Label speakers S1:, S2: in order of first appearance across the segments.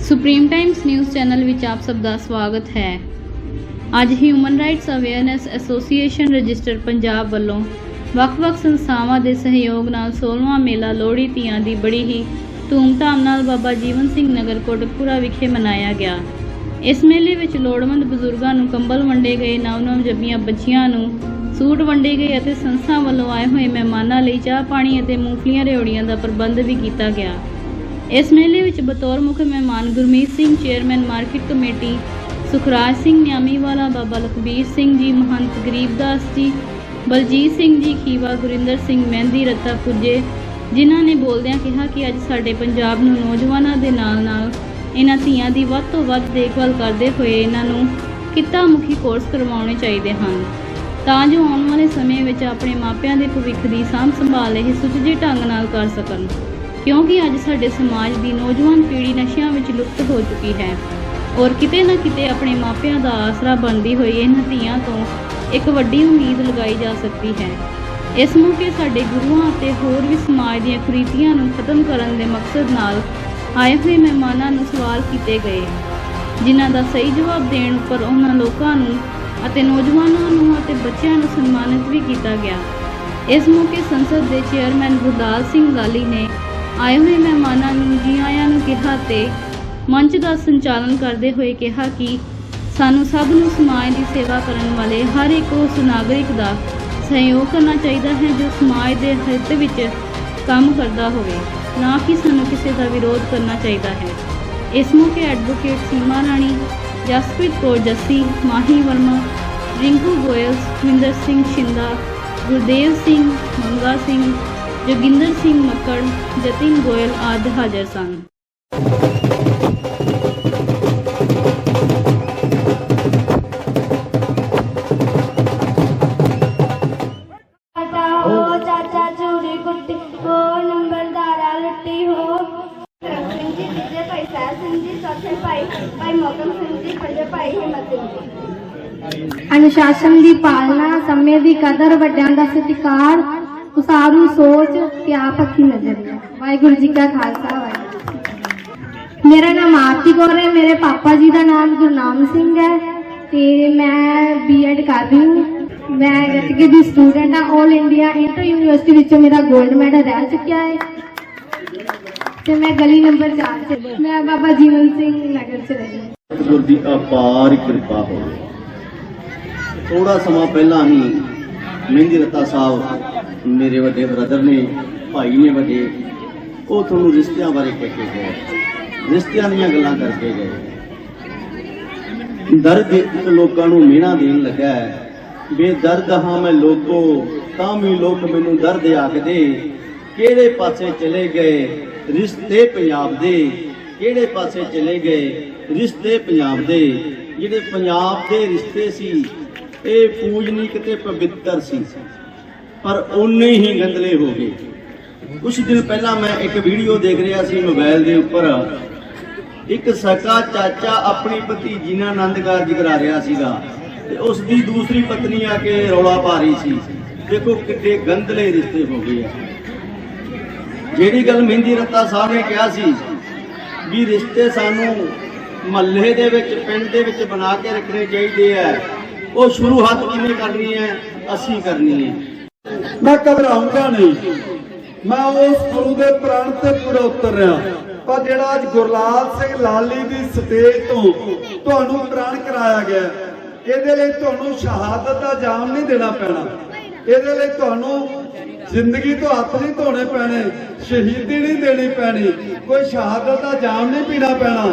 S1: Supreme Times news channel ਵਿੱਚ ਆਪ ਸਭ ਦਾ ਸਵਾਗਤ ਹੈ। ਅੱਜ human rights awareness association register Punjab ਵੱਲੋਂ ਵੱਖ-ਵੱਖ ਸੰਸਥਾਵਾਂ ਦੇ ਸਹਿਯੋਗ ਨਾਲ 16ਵਾਂ ਮੇਲਾ ਲੋਹੜੀ ਤੀਆਂ ਦੀ ਬੜੀ ਹੀ ਧੂਮਧਾਮ ਨਾਲ ਬਾਬਾ ਜੀਵਨ ਸਿੰਘ ਨਗਰ ਕੋਟਕਪੂਰਾ ਵਿਖੇ ਮਨਾਇਆ ਗਿਆ। ਇਸ ਮੇਲੇ ਵਿੱਚ ਲੋੜਵੰਦ ਬਜ਼ੁਰਗਾਂ ਨੂੰ ਕੰਬਲ ਵੰਡੇ ਗਏ ਨਵ-ਨਵ ਜੰਮੀਆਂ ਬੱਚੀਆਂ ਨੂੰ ਸੂਟ ਵੰਡੇ ਗਏ ਅਤੇ ਸੰਸਥਾ ਵੱਲੋਂ ਆਏ ਹੋਏ ਮਹਿਮਾਨਾਂ ਲਈ ਚਾਹ ਪਾਣੀ ਅਤੇ ਮੂੰਗਫਲੀਆਂ ਰਿਓੜੀਆਂ ਦਾ ਪ੍ਰਬੰਧ ਵੀ ਕੀਤਾ ਗਿਆ। ਇਸ ਮੇਲੇ ਵਿੱਚ ਬਤੌਰ ਮੁੱਖ ਮਹਿਮਾਨ Gurmeet Singh, chairman market committee Sukhraj Singh, Niamiwala Baba Lakhbir Singh ji, Mahant Garibdas ਜੀ, ਬਲਜੀਤ ਸਿੰਘ ਜੀ, ਖੀਵਾ ਗੁਰਿੰਦਰ ਸਿੰਘ ਮਹਿੰਦੀ ਰੱਤਾ ਪੁੱਜੇ, ਜਿਨ੍ਹਾਂ ਨੇ ਬੋਲਦਿਆਂ ਕਿਹਾ ਕਿ ਅੱਜ ਸਾਡੇ ਪੰਜਾਬ ਨੂੰ ਨੌਜਵਾਨਾਂ ਦੇ ਨਾਲ-ਨਾਲ ਇਹਨਾਂ ਧੀਆਂ ਦੀ ਵੱਧ ਤੋਂ ਵੱਧ ਦੇਖਭਾਲ ਕਰਦੇ ਹੋਏ ਇਹਨਾਂ ਨੂੰ ਕਿੱਤਾ ਮੁਖੀ ਕੋਰਸ ਕਰਵਾਉਣੇ ਚਾਹੀਦੇ ਹਨ। ਤਾਂ ਜੋ ਆਉਣ ਵਾਲੇ ਸਮੇਂ ਵਿੱਚ ਆਪਣੇ ਮਾਪਿਆਂ ਦੇ ਭਵਿੱਖ ਦੀ ਸਾਂਭ ਸੰਭਾਲ ਇਹ ਸੁਚੱਜੇ ਢੰਗ ਨਾਲ ਕਰ ਸਕਣ। ਕਿਉਂਕਿ ਅੱਜ ਸਾਡੇ ਸਮਾਜ ਦੀ ਨੌਜਵਾਨ ਪੀੜ੍ਹੀ ਨਸ਼ਿਆਂ ਵਿੱਚ ਲੁਪਤ ਹੋ ਚੁੱਕੀ ਹੈ। ਔਰ ਕਿਤੇ ਨਾ ਕਿਤੇ ਆਪਣੇ ਮਾਪਿਆਂ ਦਾ ਆਸਰਾ ਬਣਦੀ ਹੋਈ ਇਹਨਾਂ ਧੀਆਂ ਤੋਂ ਇੱਕ ਵੱਡੀ ਉਮੀਦ ਲਗਾਈ ਜਾ ਸਕਦੀ ਹੈ। ਇਸ ਮੌਕੇ ਸਾਡੇ ਗੁਰੂਆਂ ਅਤੇ ਹੋਰ ਵੀ ਸਮਾਜ ਦੀਆਂ ਕੁਰੀਤੀਆਂ ਨੂੰ ਖਤਮ ਕਰਨ ਦੇ ਮਕਸਦ ਨਾਲ ਆਏ ਹੋਏ ਮਹਿਮਾਨਾਂ ਨੂੰ ਸਵਾਲ ਕੀਤੇ ਗਏ। ਜਿਨ੍ਹਾਂ ਦਾ ਸਹੀ ਜਵਾਬ ਦੇਣ ਉੱਪਰ ਉਹਨਾਂ ਲੋਕਾਂ ਨੂੰ ਅਤੇ ਨੌਜਵਾਨਾਂ ਨੂੰ ਅਤੇ ਬੱਚਿਆਂ ਨੂੰ ਸਨਮਾਨਿਤ ਵੀ ਕੀਤਾ ਗਿਆ। ਇਸ ਮੌਕੇ ਸੰਸਦ ਦੇ ਚੇਅਰਮੈਨ ਗੁਰਦਾਸ ਸਿੰਘ ਲਾਲੀ ਨੇ ਆਏ ਹੋਏ ਮਹਿਮਾਨਾਂ ਨੂੰ ਜੀ ਆਇਆਂ ਨੂੰ ਕਿਹਾ ਤੇ ਮੰਚ ਦਾ ਸੰਚਾਲਨ ਕਰਦੇ ਹੋਏ ਕਿਹਾ ਕਿ ਸਾਨੂੰ ਸਭ ਨੂੰ ਸਮਾਜ ਦੀ ਸੇਵਾ ਕਰਨ ਵਾਲੇ ਹਰ ਇੱਕ ਉਸ ਨਾਗਰਿਕ ਦਾ ਸਹਿਯੋਗ ਕਰਨਾ ਚਾਹੀਦਾ ਹੈ ਜੋ ਸਮਾਜ ਦੇ ਹਿੱਤ ਵਿੱਚ ਕੰਮ ਕਰਦਾ ਹੋਵੇ, ਨਾ ਕਿ ਸਾਨੂੰ ਕਿਸੇ ਦਾ ਵਿਰੋਧ ਕਰਨਾ ਚਾਹੀਦਾ ਹੈ। ਇਸ ਮੌਕੇ ਐਡਵੋਕੇਟ ਸੀਮਾ ਰਾਣੀ ਜਸਪ੍ਰੀਤ ਕੌਰ ਜੱਸੀ, ਮਾਹੀ ਵਰਮਾ, ਰਿੰਕੂ ਗੋਇਲ ਸੁਖਵਿੰਦਰ ਸਿੰਘ ਸ਼ਿੰਦਾ, ਗੁਰਦੇਵ ਸਿੰਘ, ਮੰਗਾ ਸਿੰਘ, ਜੋਗਿੰਦਰ ਸਿੰਘ ਮੱਕੜ, ਜਤਿਨ ਗੋਇਲ ਆਦਿ ਹਾਜ਼ਰ ਸਨ।
S2: ਤੀਜੇ ਸਿੰਘ ਜੀ, ਚੌਥੇ ਭਾਈ ਭਾਈ ਮੋਕਮ ਸਿੰਘ ਜੀ, ਪੰਜੇ ਭਾਈ ਹਿੰਮਤ ਸਿੰਘ ਜੀ। ਅਨੁਸ਼ਾਸਨ ਦੀ ਪਾਲਣਾ ਸਮੇਂ ਦੀ ਕਦਰ ਵੱਡਿਆਂ ਦਾ ਸਤਿਕਾਰ, ਉਸਾਰੂ ਸੋਚ ਕਿਆਪ ਅੱਖੀ ਨਜ਼ਰ ਵਾਹਿਗੁਰੂ ਜੀ ਕਾ ਖਾਲਸਾ, ਵਾਹਿਗੁਰੂ। ਮੇਰਾ ਨਾਮ ਆਰਤੀ ਕੌਰ ਹੈ, ਮੇਰੇ ਪਾਪਾ ਜੀ ਦਾ ਨਾਮ ਗੁਰਨਾਮ ਸਿੰਘ ਹੈ ਤੇ ਮੈਂ ਬੀਐਡ ਕਰ ਰਹੀ ਹਾਂ। ਮੈਂ ਗੱਤਕੇ ਦੀ ਸਟੂਡੈਂਟ ਹਾਂ 올 ਇੰਡੀਆ ਇੰਟਰ ਯੂਨੀਵਰਸਿਟੀ ਵਿੱਚੋਂ ਮੇਰਾ 골ਡ ਮੈਡਲ ਰਹਿ ਚੁੱਕਿਆ ਹੈ। ਤੇ ਮੈਂ ਗਲੀ ਨੰਬਰ 4 'ਚ ਮੈਂ ਬਾਬਾ ਜੀਵਨ ਸਿੰਘ ਨਗਰ 'ਚ ਰਹੀ ਹਾਂ।
S3: ਦੀ ਅਪਾਰ ਕਿਰਪਾ ਹੋਵੇ। ਥੋੜਾ ਸਮਾਂ ਪਹਿਲਾਂ ਹੀ ਮਹਿੰਦੀ ਰੱਤਾ ਸਾਹਿਬ ਮੇਰੇ ਵੱਡੇ ਬ੍ਰਦਰ ਨੇ, ਭਾਈ ਨੇ ਵੱਡੇ, ਉਹ ਤੁਹਾਨੂੰ ਰਿਸ਼ਤਿਆਂ ਬਾਰੇ ਕਹਿ ਕੇ ਗਏ। ਰਿਸ਼ਤਿਆਂ ਦੀਆਂ ਗੱਲਾਂ ਕਰਕੇ ਗਏ। ਦਰਦ ਲੋਕਾਂ ਨੂੰ ਮਿਹਣਾ ਦੇਣ ਲੱਗਾ ਹੈ। ਬੇਦਰਦ ਹਾਂ ਮੈਂ ਲੋਕੋ, ਤਾਂ ਵੀ ਲੋਕ ਮੈਨੂੰ ਦਰਦ ਆਖਦੇ ਕਿਹੜੇ ਪਾਸੇ ਚਲੇ ਗਏ ਰਿਸ਼ਤੇ ਪੰਜਾਬ ਦੇ? ਕਿਹੜੇ ਪਾਸੇ ਚਲੇ ਗਏ ਰਿਸ਼ਤੇ ਪੰਜਾਬ ਦੇ? ਜਿਹੜੇ ਪੰਜਾਬ ਦੇ ਰਿਸ਼ਤੇ ਸੀ, ਇਹ ਪੂਜਨੀਕ ਤੇ ਪਵਿੱਤਰ ਸੀ। ਪਰ ਉਨੇ ਹੀ ਗੰਦਲੇ ਹੋ ਗਏ। ਕੁਝ ਦਿਨ ਪਹਿਲਾਂ ਮੈਂ ਇੱਕ ਵੀਡੀਓ ਦੇਖ ਰਿਹਾ ਸੀ ਮੋਬਾਈਲ ਦੇ ਉੱਪਰ। ਇੱਕ ਸਕਾ ਚਾਚਾ ਆਪਣੀ ਭਤੀਜੀ ਨਾਲ ਆਨੰਦ ਕਾਰਜ ਕਰਾ ਰਿਹਾ ਸੀਗਾ ਤੇ ਉਸ ਦੀ ਦੂਸਰੀ ਪਤਨੀ ਆ ਕੇ ਰੌਲਾ ਪਾ ਰਹੀ ਸੀ। ਦੇਖੋ ਕਿੱਡੇ ਗੰਦਲੇ ਰਿਸ਼ਤੇ ਹੋ ਗਏ ਆ। ਜਿਹੜੀ ਗੱਲ ਮਹਿੰਦੀ ਰੱਤਾ ਸਾਹਿਬ ਨੇ ਕਿਹਾ ਸੀ ਵੀ ਰਿਸ਼ਤੇ ਸਾਨੂੰ ਮਹੱਲੇ ਦੇ ਵਿੱਚ, ਪਿੰਡ ਦੇ ਵਿੱਚ ਬਣਾ ਕੇ ਰੱਖਣੇ ਚਾਹੀਦੇ ਆ। ਉਹ ਸ਼ੁਰੂ ਕਿਵੇਂ ਕਰਨੀ ਹੈ, ਅਸੀਂ ਕਰਨੀ ਹੈ।
S4: ਮੈਂ ਘਬਰਾਉਂਗਾ ਨਹੀਂ। ਮੈਂ ਉਸ ਗੁਰੂ ਦੇ ਪ੍ਰਣ ਤੇ ਪੂਰਾ ਉਤਰ ਰਿਹਾ। ਪਰ ਜਿਹੜਾ ਅੱਜ ਗੁਰਲਾਲ ਸਿੰਘ ਲਾਲੀ ਦੀ ਸਟੇਜ ਤੋਂ ਤੁਹਾਨੂੰ ਪ੍ਰਣ ਕਰਾਇਆ ਗਿਆ, ਇਹਦੇ ਲਈ ਤੁਹਾਨੂੰ ਸ਼ਹਾਦਤ ਦਾ ਜਾਮ ਨਹੀਂ ਦੇਣਾ ਪੈਣਾ। ਇਹਦੇ ਲਈ ਤੁਹਾਨੂੰ ਜ਼ਿੰਦਗੀ ਤੋਂ ਹੱਥ ਨਹੀਂ ਧੋਣੇ ਪੈਣੇ, ਸ਼ਹੀਦੀ ਨਹੀਂ ਦੇਣੀ ਪੈਣੀ, ਕੋਈ ਸ਼ਹਾਦਤ ਦਾ ਜਾਮ ਨਹੀਂ ਪੀਣਾ ਪੈਣਾ।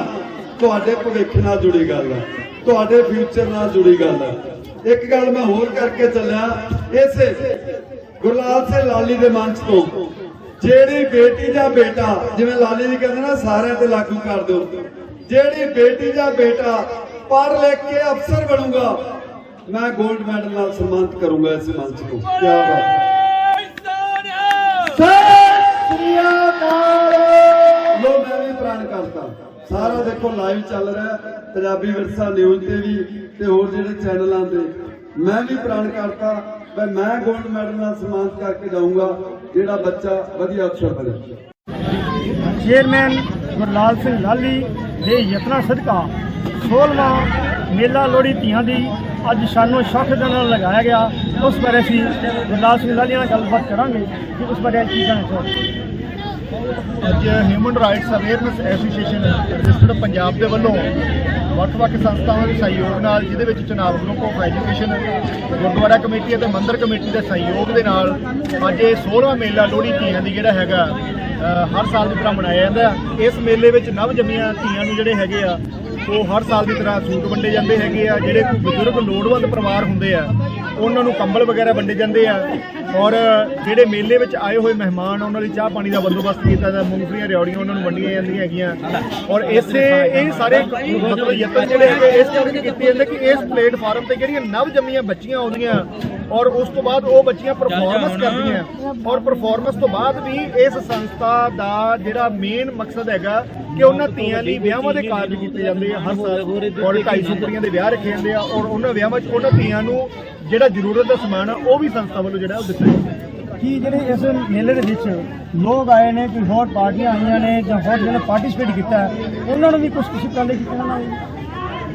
S4: ਤੁਹਾਡੇ ਭਵਿੱਖ ਨਾਲ ਜੁੜੀ ਗੱਲ ਹੈ, ਤੁਹਾਡੇ ਫਿਊਚਰ ਨਾਲ ਜੁੜੀ ਗੱਲ ਹੈ। ਇੱਕ ਗੱਲ ਮੈਂ ਹੋਰ ਕਰਕੇ ਚੱਲਿਆ, ਇਸੇ ਗੁਰਲਾਲ ਸਿੰਘ ਲਾਲੀ ਦੇ ਮੰਚ ਤੋਂ। ਜਿਹੜੀ ਬੇਟੀ ਜਾਂ ਬੇਟਾ, ਜਿਵੇਂ ਲਾਲੀ ਜੀ ਕਹਿੰਦੇ ਨਾ, ਸਾਰਿਆਂ ਤੇ ਲਾਗੂ ਕਰ ਦਿਓ। ਜਿਹੜੀ ਬੇਟੀ ਜਾਂ ਬੇਟਾ ਪੜ੍ਹ ਲਿਖ ਕੇ ਅਫਸਰ ਬਣੂਗਾ, ਮੈਂ 골ਡ ਮੈਡਲ ਨਾਲ ਸਨਮਾਨਿਤ ਕਰੂੰਗਾ ਇਸ ਮੰਚ ਤੋਂ ਕੀ ਬਾਤ ਲੋ ਮੈਂ ਵੀ ਪ੍ਰਾਣ ਕਰਤਾ। ਸਾਰਾ ਦੇਖੋ ਲਾਈਵ ਚੱਲ ਰਿਹਾ ਪੰਜਾਬੀ ਵਿਰਸਾ ਨਿਊਜ਼ ਤੇ ਵੀ ਤੇ ਹੋਰ ਜਿਹੜੇ ਚੈਨਲਾਂ ਤੇ। ਮੈਂ ਵੀ ਪ੍ਰਾਣ ਕਰਤਾ। ਵੀ ਮੈਂ 골ਡ ਮੈਡਲ ਨਾਲ ਸਨਮਾਨਿਤ ਕਰਕੇ ਜਾਊਂਗਾ ਜਿਹੜਾ ਬੱਚਾ ਵਧੀਆ ਅਫਸਰ ਬਣੇ।
S5: ਚੇਅਰਮੈਨ ਗੁਰਲਾਲ ਸਿੰਘ ਲਾਲੀ ਦੇ ਯਤਨਾਂ ਸਦਕਾ 16ਵਾਂ ਮੇਲਾ ਲੋਹੜੀ ਧੀਆਂ ਦੀ ਅੱਜ ਸਾਨੂੰ ਸ਼ੌਖ ਦੇ ਨਾਲ ਲਗਾਇਆ ਗਿਆ। ਉਸ ਬਾਰੇ ਅਸੀਂ ਗੁਰਲਾਲ ਸਿੰਘ ਲਾਲੀ ਨਾਲ ਗੱਲਬਾਤ ਕਰਾਂਗੇ ਕਿ ਉਸ ਬਾਰੇ ਕੀ ਕਹਿਣਾ ਚਾਹੁੰਦੇ
S6: ਅੱਜ human rights awareness association registered Punjab ਦੇ ਵੱਲੋਂ ਵੱਖ-ਵੱਖ ਸੰਸਥਾਵਾਂ ਦੇ ਸਹਿਯੋਗ ਨਾਲ, ਜਿਹਦੇ ਵਿੱਚ Chenab group of education gurdwara committee ਅਤੇ ਮੰਦਰ ਕਮੇਟੀ ਦੇ ਸਹਿਯੋਗ ਦੇ ਨਾਲ ਅੱਜ ਇਹ 16ਵਾਂ ਮੇਲਾ ਲੋਹੜੀ ਧੀਆਂ ਦੀ ਜਿਹੜਾ ਹੈਗਾ ਹਰ ਸਾਲ ਦੀ ਤਰ੍ਹਾਂ ਮਨਾਇਆ ਜਾਂਦਾ ਇਸ ਮੇਲੇ ਵਿੱਚ ਨਵ ਜੰਮੀਆਂ ਧੀਆਂ ਨੂੰ ਜਿਹੜੇ ਹੈਗੇ ਆ, ਉਹ ਹਰ ਸਾਲ ਦੀ ਤਰ੍ਹਾਂ ਸੂਟ ਵੰਡੇ ਜਾਂਦੇ ਹੈਗੇ ਆ, ਜਿਹੜੇ ਬਜ਼ੁਰਗ ਲੋੜਵੰਦ ਪਰਿਵਾਰ ਹੁੰਦੇ ਆ ਉਹਨਾਂ ਨੂੰ ਕੰਬਲ ਵਗੈਰਾ ਵੰਡੇ ਜਾਂਦੇ ਆ। ਔਰ ਜਿਹੜੇ ਮੇਲੇ ਵਿੱਚ ਆਏ ਹੋਏ ਮਹਿਮਾਨ ਉਹਨਾਂ ਲਈ ਚਾਹ ਪਾਣੀ ਦਾ ਬੰਦੋਬਸਤ ਕੀਤਾ ਜਾਂਦਾ, ਮੂੰਗਫਲੀਆਂ, ਰਿਓੜੀਆਂ ਉਹਨਾਂ ਨੂੰ ਵੰਡੀਆਂ ਜਾਂਦੀਆਂ ਹੈਗੀਆਂ। ਔਰ ਇਸੇ ਇਹ ਸਾਰੇ ਮਤਲਬ ਯਤਨ ਜਿਹੜੇ ਹੈਗੇ, ਇਸ ਕਰਕੇ ਕੀਤੇ ਜਾਂਦੇ ਕਿ ਇਸ ਪਲੇਟਫਾਰਮ ਤੇ ਜਿਹੜੀਆਂ ਨਵ ਜੰਮੀਆਂ ਬੱਚੀਆਂ ਆਉਂਦੀਆਂ, ਔਰ ਉਸ ਤੋਂ ਬਾਅਦ ਉਹ ਬੱਚੀਆਂ ਪਰਫਾਰਮੈਂਸ ਕਰਦੀਆਂ। ਔਰ ਪਰਫਾਰਮੈਂਸ ਤੋਂ ਬਾਅਦ ਵੀ ਇਸ ਸੰਸਥਾ ਦਾ ਜਿਹੜਾ ਮੇਨ ਮਕਸਦ ਹੈਗਾ ਕਿ ਉਹਨਾਂ ਧੀਆਂ ਲਈ ਵਿਆਹਾਂ ਦੇ ਕਾਰਜ ਕੀਤੇ ਜਾਂਦੇ ਆ ਹਰ ਸਾਲ। ਔਰ 250 ਕੁੜੀਆਂ ਦੇ ਵਿਆਹ ਰੱਖੇ ਜਾਂਦੇ ਆ, ਔਰ ਉਹਨਾਂ ਵਿਆਹਾਂ 'ਚ ਉਹਨਾਂ ਧੀਆਂ ਨੂੰ ਜਿਹੜਾ ਜ਼ਰੂਰਤ ਦਾ ਸਮਾਨ ਆ, ਉਹ ਵੀ ਸੰਸਥਾ ਵੱਲੋਂ ਜਿਹੜਾ ਉਹ ਦਿੱਤਾ ਜਾਂਦਾ
S5: ਕਿ ਜਿਹੜੇ ਇਸ ਮੇਲੇ ਦੇ ਵਿੱਚ ਲੋਕ ਆਏ ਨੇ, ਕੋਈ ਹੋਰ ਪਾਰਟੀਆਂ ਆਈਆਂ ਨੇ ਜਾਂ ਹੋਰ ਜਿਹਨੇ ਪਾਰਟਿਸਿਪੇਟ ਕੀਤਾ, ਉਹਨਾਂ ਨੂੰ ਵੀ ਕੁਝ ਕੁਝ ਪਹਿਲੇ ਕੀ ਕਹਿਣਾ ਹੈ?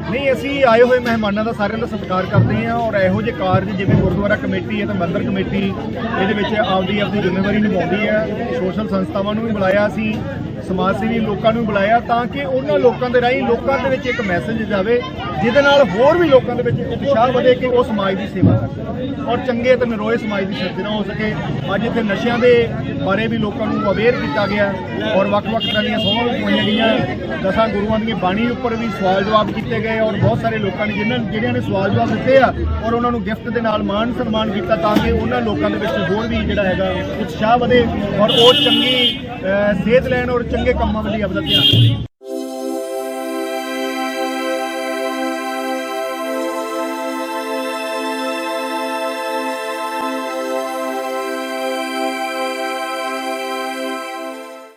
S6: ਨਹੀਂ, ਅਸੀਂ ਆਏ ਹੋਏ ਮਹਿਮਾਨਾਂ ਦਾ ਸਾਰਿਆਂ ਦਾ ਸਤਿਕਾਰ ਕਰਦੇ ਹਾਂ ਔਰ ਇਹੋ ਜਿਹੇ ਕਾਰਜ ਜਿਵੇਂ ਗੁਰਦੁਆਰਾ ਕਮੇਟੀ ਹੈ ਤੇ ਮੰਦਿਰ ਕਮੇਟੀ ਇਹਦੇ ਵਿੱਚ ਆਪਦੀ ਆਪਦੀ ਜ਼ਿੰਮੇਵਾਰੀ ਨਿਭਾਉਂਦੀ ਹੈ। ਸੋਸ਼ਲ ਸੰਸਥਾਵਾਂ ਨੂੰ ਵੀ ਬੁਲਾਇਆ ਸੀ, ਸਮਾਜ ਸੇਵੀ ਲੋਕਾਂ ਨੂੰ ਵੀ ਬੁਲਾਇਆ ਤਾਂ ਕਿ ਉਹਨਾਂ ਲੋਕਾਂ ਦੇ ਰਾਹੀਂ ਲੋਕਾਂ ਦੇ ਵਿੱਚ ਇੱਕ ਮੈਸੇਜ ਜਾਵੇ, ਜਿਹਦੇ ਨਾਲ ਹੋਰ ਵੀ ਲੋਕਾਂ ਦੇ ਵਿੱਚ ਉਤਸ਼ਾਹ ਵਧੇ ਕਿ ਉਹ ਸਮਾਜ ਦੀ ਸੇਵਾ ਕਰ ਕਰਨ ਔਰ ਚੰਗੇ ਤੇ ਨਿਰੋਏ ਸਮਾਜ ਦੀ ਸਿਰਜਣਾ ਹੋ ਸਕੇ। ਅੱਜ ਇੱਥੇ ਨਸ਼ਿਆਂ ਦੇ ਬਾਰੇ ਵੀ ਲੋਕਾਂ ਨੂੰ ਅਵੇਅਰ ਕੀਤਾ ਗਿਆ ਔਰ ਵੱਖ-ਵੱਖ ਤਰ੍ਹਾਂ ਦੀਆਂ ਸੋਹਾਂ ਵੀ ਪਾਈਆਂ ਗਈਆਂ ਦਸਾਂ ਗੁਰੂਆਂ ਦੀਆਂ ਬਾਣੀ ਉੱਪਰ ਵੀ ਸਵਾਲ ਜਵਾਬ ਕੀਤੇ ਗਏ। ਔਰ ਬਹੁਤ ਸਾਰੇ ਲੋਕਾਂ ਨੇ ਜਿਨ੍ਹਾਂ ਜਿਹੜਿਆਂ ਨੇ ਸਵਾਲ ਜਵਾਬ ਦਿੱਤੇ ਆ ਔਰ ਉਹਨਾਂ ਨੂੰ ਗਿਫਟ ਦੇ ਨਾਲ ਮਾਣ ਸਨਮਾਨ ਕੀਤਾ ਤਾਂ ਕਿ ਉਹਨਾਂ ਲੋਕਾਂ ਦੇ ਵਿੱਚ ਹੋਰ ਵੀ ਜਿਹੜਾ ਹੈਗਾ ਉਤਸ਼ਾਹ ਵਧੇ ਔਰ ਉਹ ਚੰਗੀ ਅਹ, ਸਿਹਤ ਲੈਣ ਔਰ ਚੰਗੇ ਕੰਮਾਂ ਵੱਲ ਆਪਦਾ ਧਿਆਨ